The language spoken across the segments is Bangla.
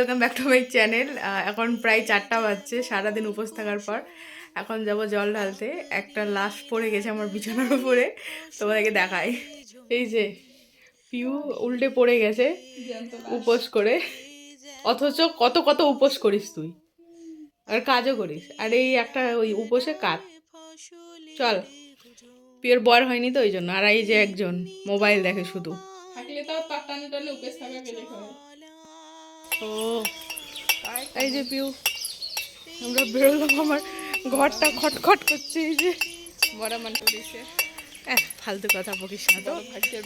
Welcome back to my channel এখন প্রায় চারটা বাজছে, সারাদিন উপোস থাকার পর। এখন যাব জল ঢালতে। একটা লাশ পড়ে গেছে আমার বিছানার উপরে, তোমাদেরকে দেখাই। এই যে, পিউ উল্টে পড়ে গেছে উপোস করে। অথচ কত কত উপোস করিস তুই। আর কাজও করিস। আর এই একটা ওই উপোসে কাজ। চল পিওর বর হয়নি তো ওই জন্য। আর এই যে একজন, মোবাইল দেখে শুধু। থাকলে তার টানে টানে উপেস থাকা হয় ও এই যে পিউ আমরা বেরোলাম আমার ঘরটা খটখট করছে এই যে। বড় মান করেছে। এহ, ফালতু কথা বকিস না তো।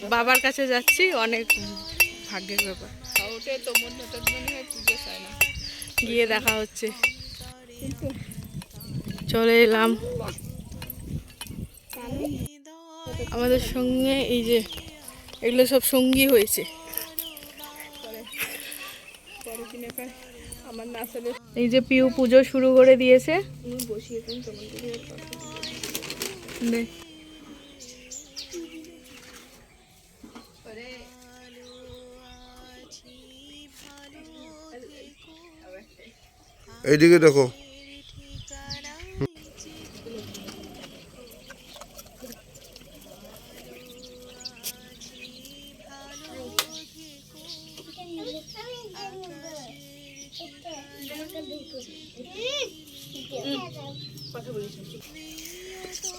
বাবার কাছে যাচ্ছি অনেক ভাগ্যের ব্যাপার। তো হয় গিয়ে দেখা হচ্ছে। চলে এলাম। আমাদের সঙ্গে এই যে এগুলো সব সঙ্গী হয়েছে পরের দিনে প্রায় আমার না আসলে এই যে পিউ পুজো শুরু করে দিয়েছে। এইদিকে দেখো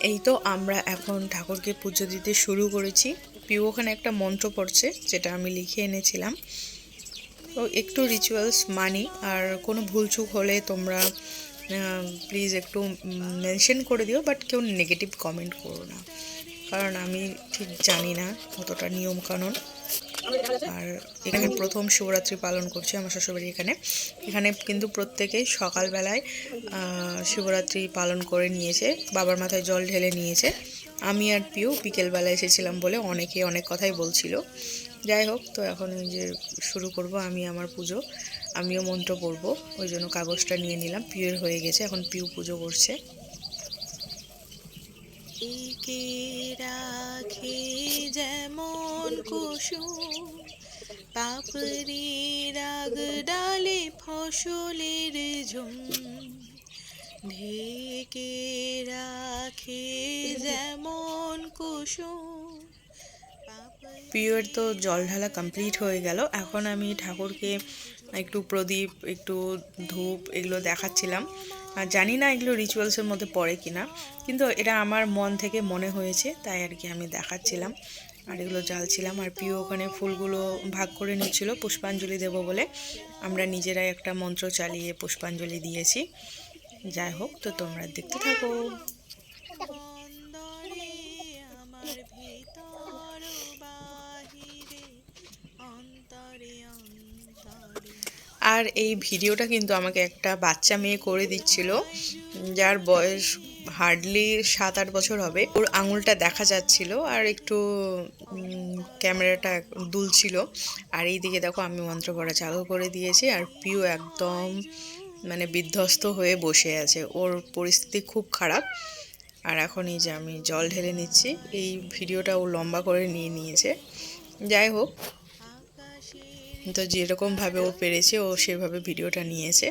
এই তো আমরা এখন ঠাকুরকে পুজো দিতে শুরু করেছি। পিউ ওখানে একটা মন্ত্র পড়ছে, যেটা আমি লিখে এনেছিলাম। তো একটু রিচুয়ালস মানি, আর কোনো ভুলচুক হলে তোমরা প্লিজ একটু মেনশন করে দিও বাট কেউ নেগেটিভ কমেন্ট করো না। কারণ আমি ঠিক জানি না কতটা নিয়মকানুন। আর এখানে প্রথম শিবরাত্রি পালন করছি আমার শ্বশুরবাড়ি এখানে। এখানে কিন্তু প্রত্যেকেই সকালবেলায় শিবরাত্রি পালন করে নিয়েছে, বাবার মাথায় জল ঢেলে নিয়েছে। আমি আর পিউ বিকেলবেলা এসেছিলাম বলে অনেকে অনেক কথাই বলছিল। যাই হোক, তো এখন যে শুরু করব আমি আমার পুজো। আমিও মন্ত্র পড়ব, ওই জন্য কাগজটা নিয়ে নিলাম পিউয়ের হয়ে গেছে, এখন পিউ পুজো করছে। রাখে যেমন কুসুম, পাপড়ি রাগ ডালে ফসলের ঝুম, ঢেকে রাখে যেমন কুসুম। পিওর তো জল ঢালা কমপ্লিট হয়ে গেল। এখন আমি ঠাকুরকে একটু প্রদীপ, একটু ধূপ এগুলো দেখাচ্ছিলাম। আর জানি না এগুলো রিচুয়ালসের মধ্যে পড়ে কিনা, কিন্তু এটা আমার মন থেকে মনে হয়েছে, তাই আর কি আমি দেখাচ্ছিলাম। আর এগুলো জ্বালছিলাম আর পিও ওখানে ফুলগুলো ভাগ করে নিচ্ছিল পুষ্পাঞ্জলি দেব বলে। আমরা নিজেরাই একটা মন্ত্র চালিয়ে পুষ্পাঞ্জলি দিয়েছি। যাই হোক তো তোমরা দেখতে থাকো। আর এই ভিডিওটা কিন্তু আমাকে একটা বাচ্চা মেয়ে করে দিচ্ছিল যার বয়স হার্ডলি সাত আট বছর হবে। ওর আঙুলটা দেখা যাচ্ছিল আর একটু ক্যামেরাটা দুলছিল। আর এই দিকে দেখো আমি মন্ত্র পড়া চালু করে দিয়েছি আর পিউ একদম মানে বিধ্বস্ত হয়ে বসে আছে। ওর পরিস্থিতি খুব খারাপ। আর এখন এই যে আমি জল ঢেলে নিচ্ছি, এই ভিডিওটা ও লম্বা করে নিয়ে নিয়েছে। যাই হোক, তো যেরকমভাবে ও পেরেছে ও সেভাবে ভিডিওটা নিয়েছে।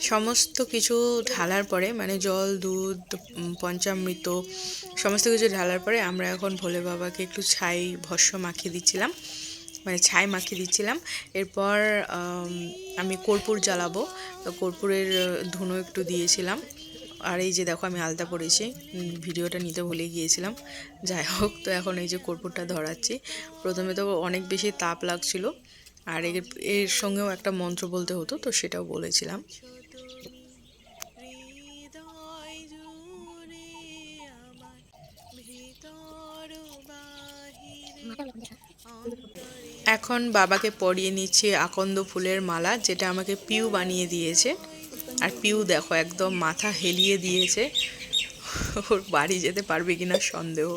সমস্ত কিছু ঢালার পরে মানে জল, দুধ, পঞ্চামৃত, সমস্ত কিছু ঢালার পরে আমরা এখন ভোলে বাবাকে একটু ছাই ভস্য মাখিয়ে দিচ্ছিলাম। মানে ছাই মাখিয়ে দিচ্ছিলাম। এরপর, আমি কর্পূর জ্বালাবো। কর্পূরের ধুনো একটু দিয়েছিলাম। আর এই যে দেখো, আমি আলতা পরেছি। ভিডিওটা নিতে ভুলে গিয়েছিলাম। যাই হোক, তো এখন এই যে কর্পূরটা ধরাচ্ছি। প্রথমে তো অনেক বেশি তাপ লাগছিল। আর এর এর সঙ্গেও একটা মন্ত্র বলতে হতো, তো সেটাও বলেছিলাম। এখন বাবাকে পরিয়ে নিচ্ছে আকন্দ ফুলের মালা, যেটা আমাকে পিউ বানিয়ে দিয়েছে। আর পিউ দেখো একদম মাথা হেলিয়ে দিয়েছে। ওর বাড়ি যেতে পারবে কিনা সন্দেহ।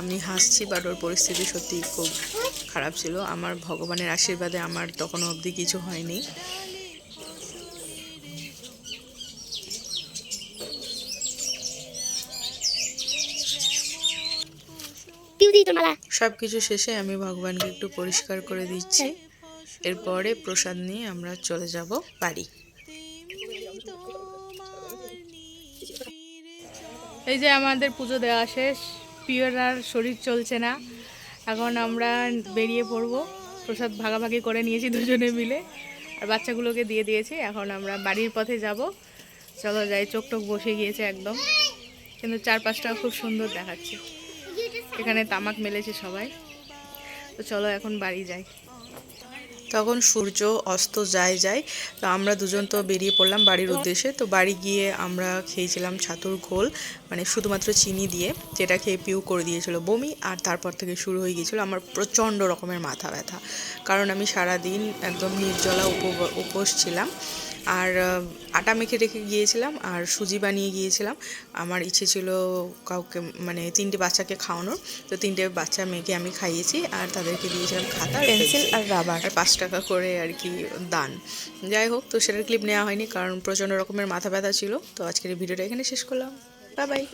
আমি হাসছি বাট ওর পরিস্থিতি সত্যি খুব খারাপ ছিল। আমার ভগবানের আশীর্বাদে আমার তখন অবধি কিছু হয়নি। সব কিছু শেষে আমি ভগবানকে একটু পরিষ্কার করে দিচ্ছি। এরপরে প্রসাদ নিয়ে আমরা চলে যাব বাড়ি। এই যে আমাদের পুজো দেওয়া শেষ পিওর আর শরীর চলছে না। এখন আমরা বেরিয়ে পড়ব। প্রসাদ ভাগাভাগি করে নিয়েছি দুজনে মিলে। আর বাচ্চাগুলোকে দিয়ে দিয়েছি, এখন আমরা বাড়ির পথে যাব। চলো যাই, চোখ টোক বসে গিয়েছে একদম। কিন্তু চারপাশটা খুব সুন্দর দেখাচ্ছে। এখানে তামাক মেলেছে সবাই। তো চলো এখন বাড়ি যাই। তখন সূর্য অস্ত যায় যায়। তো আমরা দুজন তো বেরিয়ে পড়লাম বাড়ির উদ্দেশ্যে। তো বাড়ি গিয়ে আমরা খেয়েছিলাম ছাতুর ঘোল মানে শুধুমাত্র চিনি দিয়ে, যেটা খেয়ে পিউ করে দিয়েছিল বমি, আর তারপর থেকে শুরু হয়ে গিয়েছিল আমার প্রচণ্ড রকমের মাথা ব্যথা। কারণ আমি সারা দিন একদম নির্জলা উপ- উপোস ছিলাম। আর আটা মেখে রেখে গিয়েছিলাম আর সুজি বানিয়ে গিয়েছিলাম। আমার ইচ্ছে ছিল কাউকে মানে তিনটে বাচ্চাকে খাওয়ানোর। তো তিনটে বাচ্চা মেখে আমি খাইয়েছি আর তাদেরকে দিয়েছিলাম খাতা পেন্সিল আর রাবার। আর পাঁচ টাকা করে আর কি দান। যাই হোক তো সেটার ক্লিপ নেওয়া হয়নি কারণ প্রচণ্ড রকমের মাথা ব্যথা ছিল। তো আজকের ভিডিওটা এখানে শেষ করলাম। Bye bye.